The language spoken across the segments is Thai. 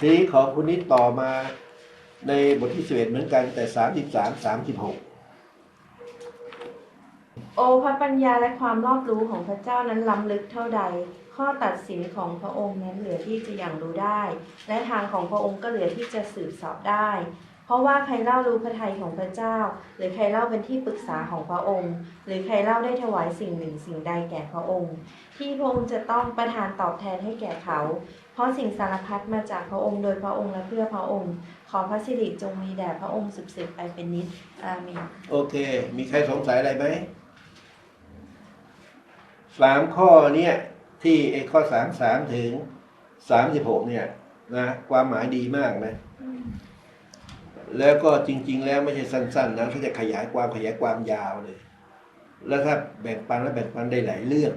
ทีนี้ของคุณนิดต่อมาในบทที่สิบเอ็ดเหมือนกันแต่สามสิบสามสามสิบหกโอพระปัญญาและความรอบรู้ของพระเจ้านั้นล้ำลึกเท่าใด ข้อตัดสินของพระองค์นั้นเหลือที่จะอย่างรู้ได้ และทางของพระองค์ก็เหลือที่จะสืบสอบได้ เพราะว่าใครเล่ารู้พระทัยของพระเจ้า หรือใครเล่าเป็นที่ปรึกษาของพระองค์ หรือใครเล่าได้ถวายสิ่งหนึ่งสิ่งใดแก่พระองค์ ที่พระองค์จะต้องประทานตอบแทนให้แก่เขา เพราะสิ่งสารพัดมาจากพระองค์โดยพระองค์และเพื่อพระองค์ ขอพระสิริจงมีแด่พระองค์สืบๆไปเป็นนิจอาเมนโอเค มีใครสงสัยอะไรไหมสามข้อเนี่ยที่ไอ้ข้อสามสามถึงสามสิบหกเนี่ยนะความหมายดีมากนะ แล้วก็จริง ๆ แล้วไม่ใช่สั้น ๆ นะถ้าจะขยายความขยายความยาวเลย แล้วถ้าแบ่งปันแล้วแบ่งปันได้หลายเรื่อง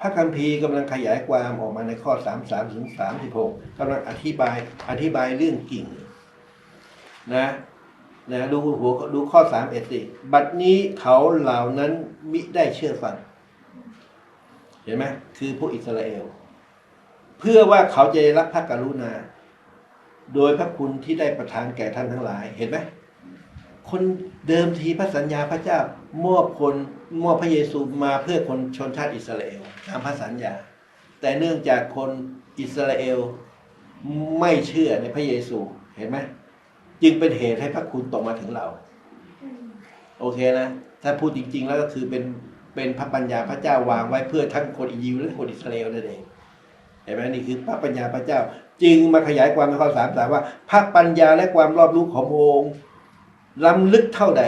พระคัมภีร์กำลังขยายความออกมาในข้อสามสามถึงสามสิบหกกำลังอธิบายอธิบายเรื่องกิ่ง นะนะดูหัวดูข้อสามเอ็ดสิบัดนี้เขาเหล่านั้นมิได้เชื่อฟัง เห็นไหมคือพวกอิสราเอล เพื่อว่าเขาจะได้รับพระกรุณา โดยพระคุณที่ได้ประทานแก่ท่านทั้งหลาย เห็นไหม คนเดิมทีพระสัญญาพระเจ้ามอบคนมอบพระเยซูมาเพื่อคนชนชาติอิสราเอลตามพระสัญญา แต่เนื่องจากคนอิสราเอลไม่เชื่อในพระเยซูเห็นไหมจึงเป็นเหตุให้พระคุณตกมาถึงเรา โอเคนะ ถ้าพูดจริง ๆ แล้วก็คือเป็นเป็นพระปัญญาพระเจ้าวางไว้เพื่อทั้งคนยิวและคนอิสราเอลนั่นเองเห็นไหมนี่คือพระปัญญาพระเจ้า จึงมาขยายความในข้อสามสามว่าพระปัญญาและความรอบรู้ของพระองค์ ล้ำลึกเท่าใด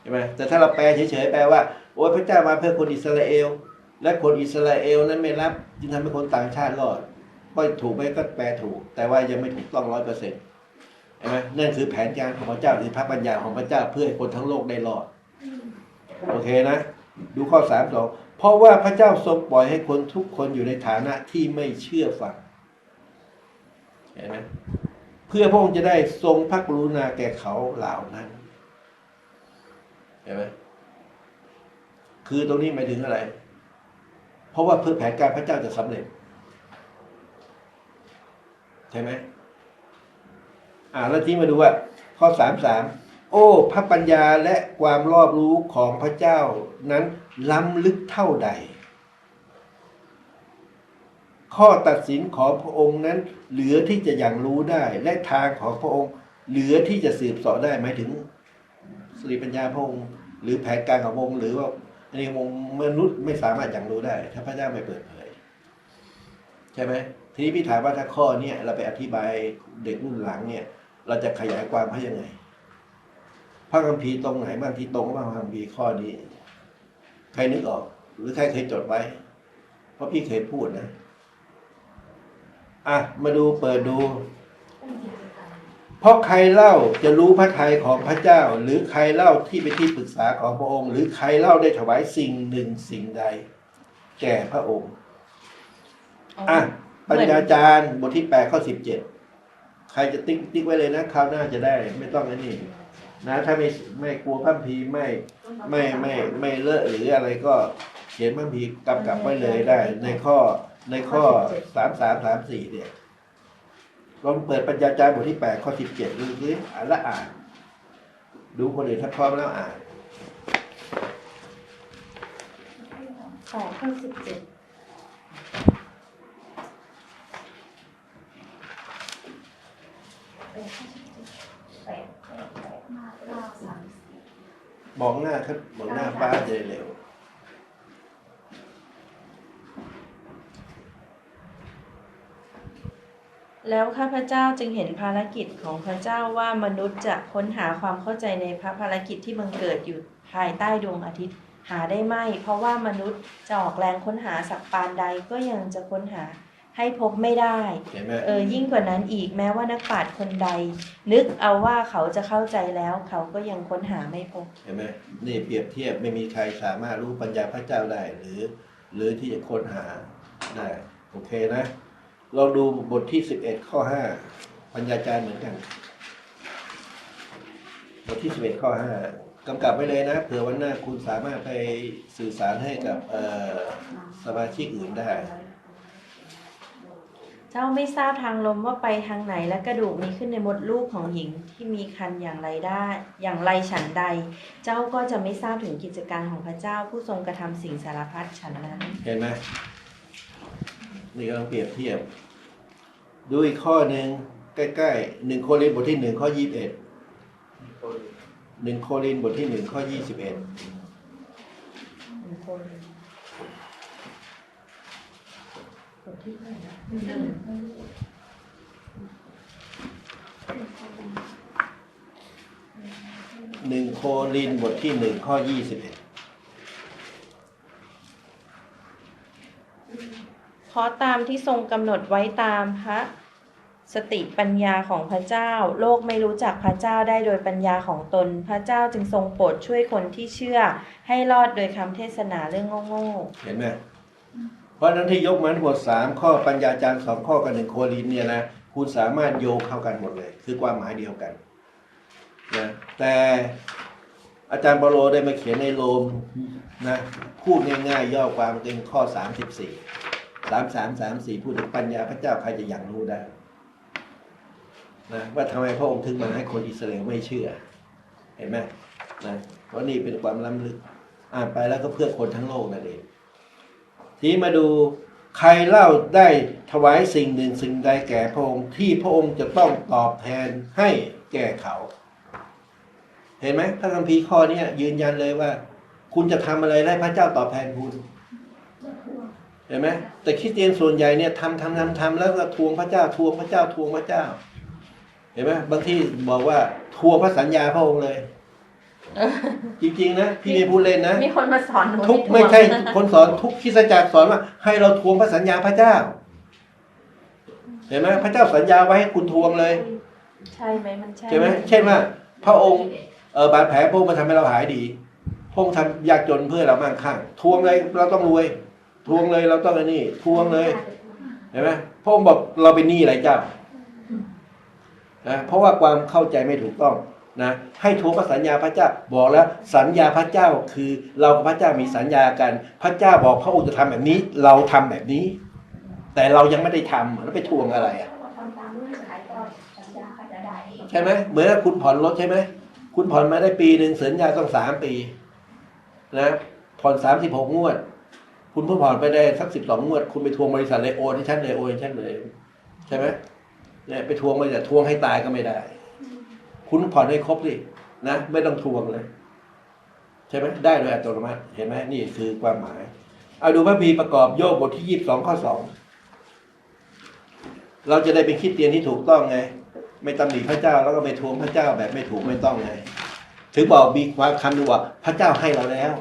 เห็นไหมแต่ถ้าเราแปลเฉยๆแปลว่าโอ้ยพระเจ้ามาเพื่อคนอิสราเอล และคนอิสราเอลนั้นไม่รับจึงทำให้คนต่างชาติรอดก็ถูกไหมก็แปลถูก แต่ว่ายังไม่ถูกต้องร้อยเปอร์เซ็นต์เห็นไหมนั่นคือแผนการของพระเจ้าหรือพระปัญญาของพระเจ้าเพื่อให้คนทั้งโลกได้รอด โอเคนะ ดูข้อสามสองเพราะว่าพระเจ้าทรงปล่อยให้คนทุกคนอยู่ในฐานะที่ไม่เชื่อฟังเห็นไหม พื่อพระองค์จะได้ทรงพระกรุณาแก่เขาเหล่านั้นเห็นไหมคือตรงนี้หมายถึงอะไร เพราะว่าเพื่อแผนการพระเจ้าจะสำเร็จใช่ไหมอ่าแล้วที่มาดูว่า ข้อสามสามโอ้ พระปัญญาและความรอบรู้ของพระเจ้านั้นล้ำลึกเท่าใด ข้อตัดสินของพระองค์นั้น เหลือที่จะยังรู้ได้ และทางของพระองค์ เหลือที่จะสืบเสอได้หมายถึงสติปัญญาพระองค์ หรือแผนการของพระองค์หรือว่าในวงมนุษย์ไม่สามารถยังรู้ได้ ถ้าพระเจ้าไม่เปิดเผยใช่ไหมทีนี้พี่ถามว่าถ้าข้อเนี้ยเราไปอธิบายเด็กรุ่นหลังเนี่ย เราจะขยายความให้ยังไง พระคัมภีร์ตรงไหนบ้างที่ตรงบ้างพระคัมภีร์ข้อนี้ ใครนึกออก หรือใครเคยจดไว้ เพราะพี่เคยพูดนะ อะ มาดูเปิดดู เพราะใครเล่าจะรู้พระทัยของพระเจ้า หรือใครเล่าที่เป็นที่ปรึกษาของพระองค์ หรือใครเล่าได้ถวายสิ่งหนึ่งสิ่งใด แก่พระองค์อะปัญญาจารย์บทที่แปดข้อสิบเจ็ดใครจะติ๊กติ๊กไว้เลยนะคราวหน้าจะได้ ไม่ต้องอันนี้นะถ้าไม่ไม่กลัวพัมพีไม่ไม่ไม่ไม่เลอะหรืออะไรก็เขียนพัมพีกำกับไว้เลยได้ ในข้อ ในข้อสามสามสามสี่เนี่ยลองเปิดปัญญาจารย์บทที่แปดข้อสิบเจ็ดดูสิอ่านและอ่าน ดูคนอื่นถ้าพร้อมแล้วอ่านแปดข้อสิบเจ็ดแปดแปดแปดห้าเก้าสามสี่มองหน้าครับมองหน้าป้าจะได้เร็ว แล้วข้าพเจ้าจึงเห็นภารกิจของพระเจ้าว่ามนุษย์จะค้นหาความเข้าใจในพระภารกิจที่บังเกิดอยู่ภายใต้ดวงอาทิตย์ หาได้ไม่ เพราะว่ามนุษย์จะออกแรงค้นหาสักปานใดก็ยังจะค้นหาให้พบไม่ได้เห็นไหมเออยิ่งกว่านั้นอีกแม้ว่านักปราชญ์คนใด นึกเอาว่าเขาจะเข้าใจแล้ว เขาก็ยังค้นหาไม่พบ เห็นไหมนี่เปรียบเทียบไม่มีใครสามารถรู้ปัญญาพระเจ้าได้หรือ หรือที่จะค้นหาได้ โอเคนะ ลองดูบทที่สิบเอ็ดข้อห้าปัญญาจารย์เหมือนกัน บทที่สิบเอ็ดข้อห้ากำกับไว้เลยนะเผื่อวันหน้าคุณสามารถไปสื่อสารให้กับเอ่อสมาชิกอื่นได้ เจ้าไม่ทราบทางลมว่าไปทางไหนและกระดูกมีขึ้นในมดลูกของหญิงที่มีคันอย่างไรได้ อย่างไรฉันใด เจ้าก็จะไม่ทราบถึงกิจการของพระเจ้าผู้ทรงกระทำสิ่งสารพัดฉันนั้น เห็นไหม นี่กำลังเปรียบเทียบ ดูอีกข้อหนึ่งใกล้ๆหนึ่งโครินบทที่หนึ่งข้อยี่สิบเอ็ดหนึ่งโครินบทที่หนึ่งข้อยี่สิบเอ็ดหนึ่งโครินบทที่หนึ่งข้อยี่สิบเอ็ด เพ ราะตามที่ทรงกำหนดไว้ตามพระสติปัญญาของพระเจ้า โลกไม่รู้จักพระเจ้าได้โดยปัญญาของตน พระเจ้าจึงทรงโปรดช่วยคนที่เชื่อ ให้รอดโดยคำเทศนาเรื่องโง่เห็นไหมเพราะนั้นที่ยกมาทั้งหมดสามข้อปัญญาจารย์สองข้อกับหนึ่งโครินเนี่ยนะคุณสามารถโยงเข้ากันหมดเลย คือความหมายเดียวกันนะแต่อาจารย์เปโลได้มาเขียนในโรมนะพูดง่ายๆ ย่อความเป็นข้อสาม สามสามสามสี่พูดถึงปัญญาพระเจ้าใครจะอย่างรู้ได้นะว่าทำไมพระองค์ถึงมาให้คนอิสราเอลไม่เชื่อ เห็นไหมนะเพราะนี่เป็นความล้ำลึก อ่านไปแล้วก็เพื่อคนทั้งโลกนั่นเองทีมาดูใครเล่าได้ถวายสิ่งหนึ่งสิ่งใดแก่พระองค์ที่พระองค์จะต้องตอบแทนให้แก่เขา เห็นไหมพระคัมภีร์ข้อนี้ยืนยันเลยว่า คุณจะทำอะไรให้พระเจ้าตอบแทนคุณ เห็นไหมแต่คริสเตียนส่วนใหญ่เนี่ยทำทำทำทำแล้วก็ทวงพระเจ้าทวงพระเจ้าทวงพระเจ้า เห็นไหมบางที่บอกว่าทวงพระสัญญาพระองค์เลย จริงๆนะพี่ไม่พูดเล่นนะๆมีคนมาสอนหนูทุกทวงไม่ใช่คนสอนทุกคริสตจักรสอนว่า ให้เราทวงพระสัญญาพระเจ้า เห็นไหมพระเจ้าสัญญาไว้ให้คุณทวงเลย ใช่ไหมมันใช่ใช่ไหมเช่นว่า พระองค์เออบาดแผลพระองค์มาทำให้เราหายดีพระองค์ทำยากจนเพื่อเรามั่งคั่งทวงเลยเราต้องรวย ทวงเลยเราต้องไอ้นี่ ทวงเลยเห็นไหมพระองค์บอกเราเป็นหนี้อะไรเจ้านะเพราะว่าความเข้าใจไม่ถูกต้องนะให้ทวงพระสัญญาพระเจ้าบอกแล้วสัญญาพระเจ้าคือเรากับพระเจ้ามีสัญญากัน พระเจ้าบอกพระองค์จะทำแบบนี้ เราทำแบบนี้ แต่เรายังไม่ได้ทำแล้วไปทวงอะไรอะใช่ไหมเหมือนคุณผ่อนรถใช่ไหมคุณผ่อนมาได้ปีหนึ่งสัญญาต้องสามปี นะผ่อนสามสิบหกงวด คุณเพิ่งผ่อนไปได้สักสิบสองงวด คุณไปทวงบริษัทเลยโอนให้ฉันเลยโอนให้ฉันเลยใช่ไหมเนี่ยไปทวงบริษัททวงให้ตายก็ไม่ได้ คุณผ่อนให้ครบสินะไม่ต้องทวงเลย ใช่ไหมได้โดยอัตโนมัติเห็นไหมนี่คือความหมาย เอาดูพระพีประกอบโยบบทที่ยี่สิบสองข้อสองเราจะได้เป็นคิดเตียนที่ถูกต้องไง ไม่ตำหนิพระเจ้าแล้วก็ไปทวงพระเจ้าแบบไม่ถูกไม่ต้องไง ถึงบอกมีความคำดูว่าพระเจ้าให้เราแล้ว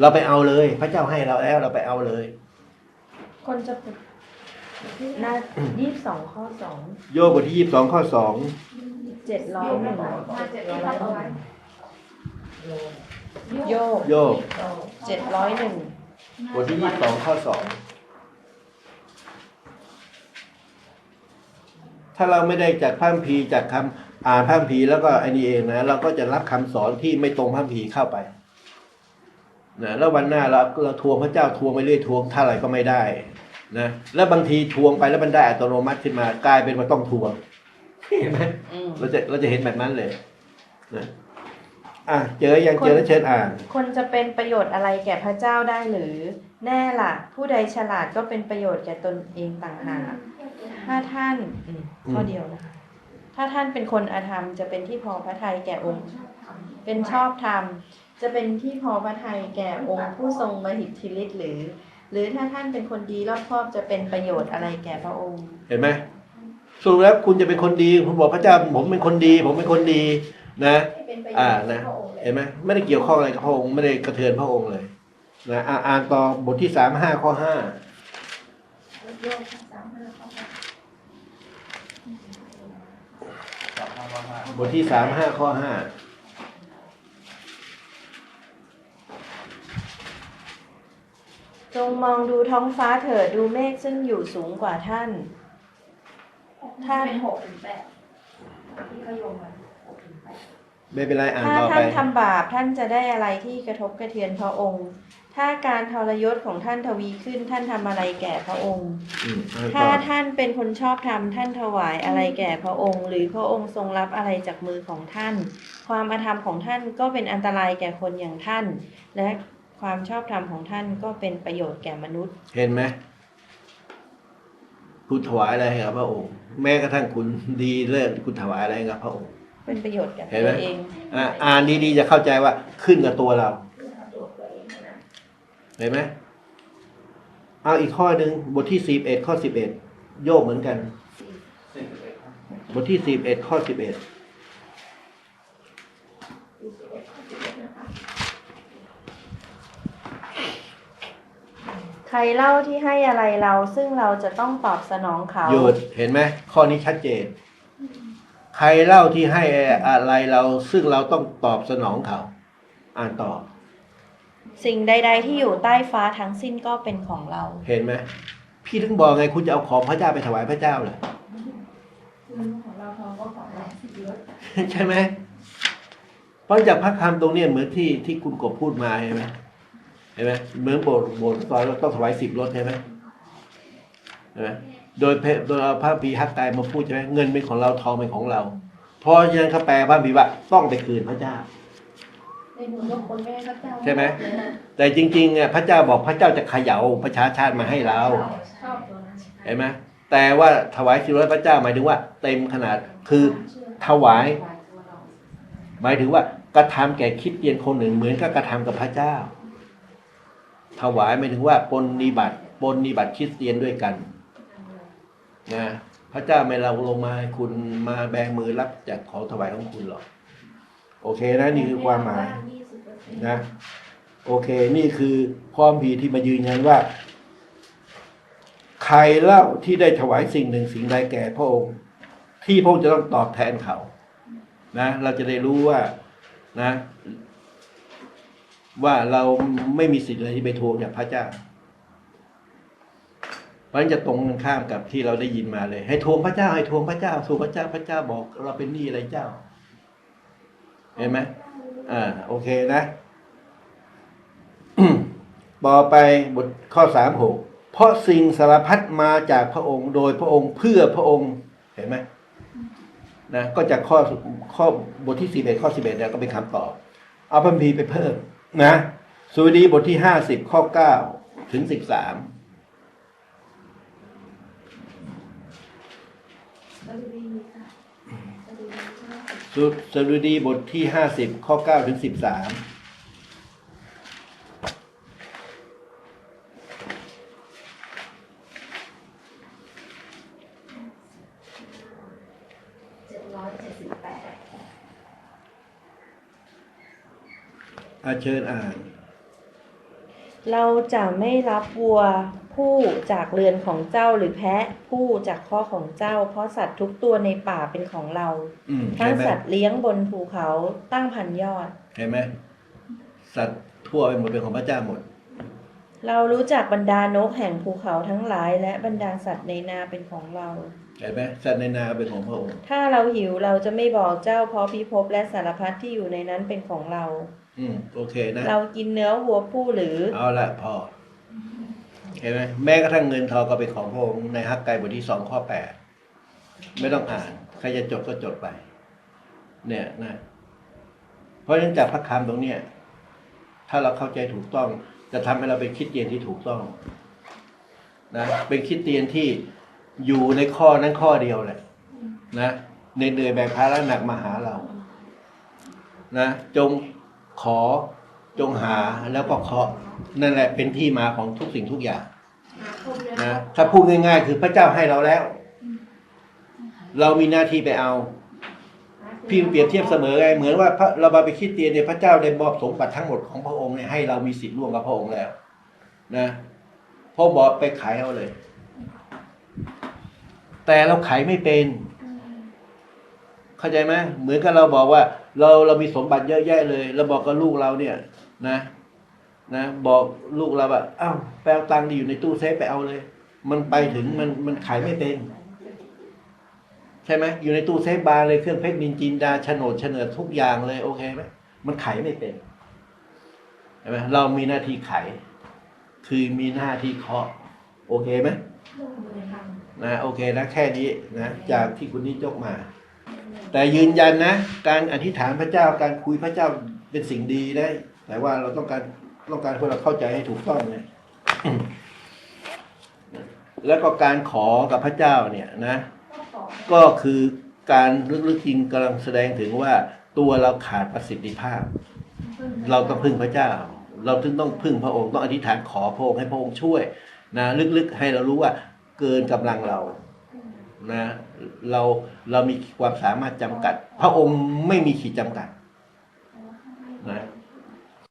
เราไปเอาเลย พระเจ้าให้เราแล้วเราไปเอาเลย คนจะเป็นหน้ายี่สิบสองข้อสองโยบบทที่ยี่สิบสองข้อสองเจ็ดร้อยหนึ่งมาเจ็ดร้อยเอาไว้โยกโยบเจ็ดร้อยหนึ่งบทที่ยี่สิบสองข้อสองถ้าเราไม่ได้จากพระคัมภีร์จากคำอ่านพระคัมภีร์แล้วก็ไอ้นี่เองนะ เราก็จะรับคำสอนที่ไม่ตรงพระคัมภีร์เข้าไป นะแล้ววันหน้าเราเราทวงพระเจ้าทวงไปเรื่อยทวงเท่าไหร่ก็ไม่ได้นะแล้วบางทีทวงไปแล้วมันได้อัตโนมัติขึ้นมากลายเป็นว่าต้องทวงเห็นไหมอืมเราจะเราจะเห็นแบบนั้นเลยนะอะเจอยังเจอแล้วเชิญอ่าน คนจะเป็นประโยชน์อะไรแก่พระเจ้าได้หรือ แน่ล่ะ ผู้ใดฉลาดก็เป็นประโยชน์แก่ตนเองต่างหากถ้าท่านอืมข้อเดียวนะคะถ้าท่านเป็นคนอธรรมจะเป็นที่พอพระทัยแก่องค์ เป็นชอบธรรม จะเป็นที่พอพระทัยแก่องค์ผู้ทรงมหิทธิฤทธิ์หรือ หรือถ้าท่านเป็นคนดีรอบคอบจะเป็นประโยชน์อะไรแก่พระองค์ เห็นไหมสรุปแล้วคุณจะเป็นคนดีคุณบอกพระเจ้าผมเป็นคนดี ผมเป็นคนดีนะให้เป็นประโยชอ่าน์นะพระองค์เห็นไหมไม่ได้เกี่ยวข้องอะไรกับพระองค์ไม่ได้กระเทือนพระองค์เลยนะอะอ่านต่อบทที่สามห้าข้อห้าโยกสามห้าเข้าไปบทที่สามห้าข้อห้า จงมองดูท้องฟ้าเถิดดูเมฆซึ่งอยู่สูงกว่าท่าน ถ้าเป็นหกถึงแปดที่เขาโยงมาหกถึงแปดไม่เป็นไรอ่านถ้าต่อไปท่านทำบาปท่านจะได้อะไรที่กระทบกระเทือนพระองค์ ถ้าการทรยศของท่านทวีขึ้นท่านทำอะไรแก่พระองค์อืมอ่านถ้าต่อท่านเป็นคนชอบธรรมท่านถวายอะไรแก่พระองค์ หรือพระองค์ทรงรับอะไรจากมือของท่าน ความอาธรรมของท่านก็เป็นอันตรายแก่คนอย่างท่าน และ ความชอบธรรมของท่านก็เป็นประโยชน์แก่มนุษย์ เห็นไหมคุณถวายอะไรให้กับพระองค์ แม้กระทั่งคุณดีเลิศคุณถวายอะไรให้กับพระองค์ เป็นประโยชน์แก่เห็นไหมตัวเองอะอ่านดีๆจะเข้าใจว่าขึ้นกับตัวเราเห็นไหมเอาอีกข้อหนึ่งบทที่สิบเอ็ดข้อสิบเอ็ดโยกเหมือนกัน บทที่สิบเอ็ดข้อสิบเอ็ด ใครเล่าที่ให้อะไรเรา ซึ่งเราจะต้องตอบสนองเขา หยุดเห็นไหมข้อนี้ชัดเจน ใครเล่าที่ให้อะไรเราซึ่งเราต้องตอบสนองเขา อ่านต่อ สิ่งใด ๆ ที่อยู่ใต้ฟ้าทั้งสิ้นก็เป็นของเรา เห็นไหมพี่ถึงบอกไงคุณจะเอาของพระเจ้าไปถวายพระเจ้าเลยของเราทองก็ของเราสิเยอะใช่ไหมเพราะจากพระคำตรงเนี้ยเหมือนที่ที่คุณกบพูดมาเห็นไหมเห็นไหมเหมือนโบสถ์โบสถ์ตอนเราต้องถวายสิบรถใช่ไหมเห็นไหมโดยเพโดยเอาพระพีฮักกายมาพูดใช่ไหมเงินเป็นของเราทองเป็นของเราเพราะฉะนั้นเขาแปลพระพีว่าต้องไปคืนพระเจ้าในหมู่โลกคนไม่ได้พระเจ้าใช่ไหมแต่จริงๆเนี่ยพระเจ้าบอกพระเจ้าจะเขย่าประชาชาติมาให้เราชอบตัวนั้นเห็นไหมแต่ว่าถวายสิบรถพระเจ้าหมายถึงว่า เต็มขนาดคือถวาย หมายถึงว่ากระทำแก่คริดเตียนคนหนึ่งเหมือนกับกระทำกับพระเจ้า ถวายหมายถึงว่าปนนิบัติปนนิบัติคริสเตียนด้วยกันนะพระเจ้าไม่เราลงมาคุณมาแบงมือรับจากของถวายของคุณหรอกโอเคนะนี่คือความหมายนะ โอเคนี่คือความผีที่มายืนยันว่า ใครเล่าที่ได้ถวายสิ่งหนึ่งสิ่งใดแก่พระองค์ ที่พระองค์จะต้องตอบแทนเขา นะ เราจะได้รู้ว่านะ ว่าเราไม่มีสิทธิ์เลยที่ไปทวงจากพระเจ้า เพราะฉะนั้นจะตรงกันข้ามกับที่เราได้ยินมาเลย ให้ทวงพระเจ้าให้ทวงพระเจ้าทวงพระเจ้าพระเจ้าบอก เราเป็นหนี้อะไรเจ้า เห็นไหมอ่าโอเคนะต่อไปบทข้อสามหกเพราะสิ่งสารพัดมาจากพระองค์โดยพระองค์เพื่อพระองค์เห็นไหมนะก็จากข้อข้อบทที่สี่เอ็ดข้อสิบเอ็ดเนี่ยก็เป็นคำตอบ เอาพัมพีไปเพิ่ม นะสุดีบทที่ห้าสิบข้อเก้าถึงสิบสามก็ดูดีค่ะก็ดูดีใช่ไหมสุสดุดีบทที่ห้าสิบข้อเก้าถึงสิบสาม เจ็ดร้อยเจ็ดสิบแปด อาเชิญอ่าน เราจะไม่รับวัวผู้จากเรือนของเจ้าหรือแพะผู้จากข้อของเจ้า เพราะสัตว์ทุกตัวในป่าเป็นของเรา อืมทั้ใช่งไหมสัตว์เลี้ยงบนภูเขาตั้งพันยอด เห็นไหมสัตว์ทั่วไปหมดเป็นของพระเจ้าหมด เรารู้จักบรรดานกแห่งภูเขาทั้งหลาย และบรรดาสัตว์ในนาเป็นของเรา เห็นไหมสัตว์ในนาเป็นของพระองค์ ถ้าเราหิวเราจะไม่บอกเจ้าเพราะพิภพและสารพัดที่อยู่ในนั้นเป็นของเรา อืมโอเคนะ เรากินเนื้อวัวผู้หรือ เอาละพอ เห็นไหมแม้กระทั่งเงินทองก็เป็นของพระองค์ในฮักไกบทที่สองข้อแปดไม่ต้องอ่าน ใครจะจดก็จดไป เนี่ยนะ เพราะฉะนั้นจากพระคำตรงเนี้ยถ้าเราเข้าใจถูกต้อง จะทำให้เราเป็นคริดเตียนที่ถูกต้อง นะเป็นคริดเตียนที่อยู่ในข้อนั้นข้อเดียวแหละนะในเหนื่อยแบกภาระหนักมาหาเรา นะจง ขอจงหาแล้วก็เคาะนั่นแหละเป็นที่มาของทุกสิ่งทุกอย่างนะถ้าพูดง่ายๆ คือพระเจ้าให้เราแล้ว เรามีหน้าที่ไปเอา พี่เปรียบเทียบเสมอไงเหมือนว่าพระเรามาไปคิดเตียนเนี่ยพระเจ้าได้มอบสมบัติทั้งหมดของพระองค์เนี่ยให้เรามีสิทธิ์ร่วมกับพระองค์แล้ว นะพ่อบอกไปขายเอาเลย แต่เราขายไม่เป็น เข้าใจไหมเหมือนกับเราบอกว่า เราเรามีสมบัติเยอะแยะเลยเราบอกกับลูกเราเนี่ย นะ นะ บอกลูกเราว่าอ้าวแปลตังค์ที่อยู่ในตู้เซฟไปเอาเลย มันไปถึงมันมันขายไม่เป็นใช่ไหมอยู่ในตู้เซฟบาร์เลยเครื่องเพชรนินจินดาโฉนดเฉนิดทุกอย่างเลยโอเคไหมมันไขไม่เป็นใช่ไหมเรามีหน้าที่ไข คือมีหน้าที่เคาะ โอเคไหมลงมือทนะโอเคนะแค่นี้นะจากที่คุณนิจกมา แต่ยืนยันนะ การอธิษฐานพระเจ้าการคุยพระเจ้าเป็นสิ่งดีได้ แต่ว่าเราต้องการต้องการให้พวกเราเข้าใจให้ถูกต้องเนะแล้วก็การขอกับพระเจ้าเนี่ยนะก็ขอก็คือการลึกๆจริงกำลังแสดงถึงว่าตัวเราขาดประสิทธิภาพ เราต้องพึ่งพระเจ้า เราถึงต้องพึ่งพระองค์ต้องอธิษฐานขอพระองค์ให้พระองค์ช่วยนะลึกๆให้เรารู้ว่าเกินกำลังเรา นะเราเรามีความสามารถจำกัด พระองค์ไม่มีขีดจำกัดนะ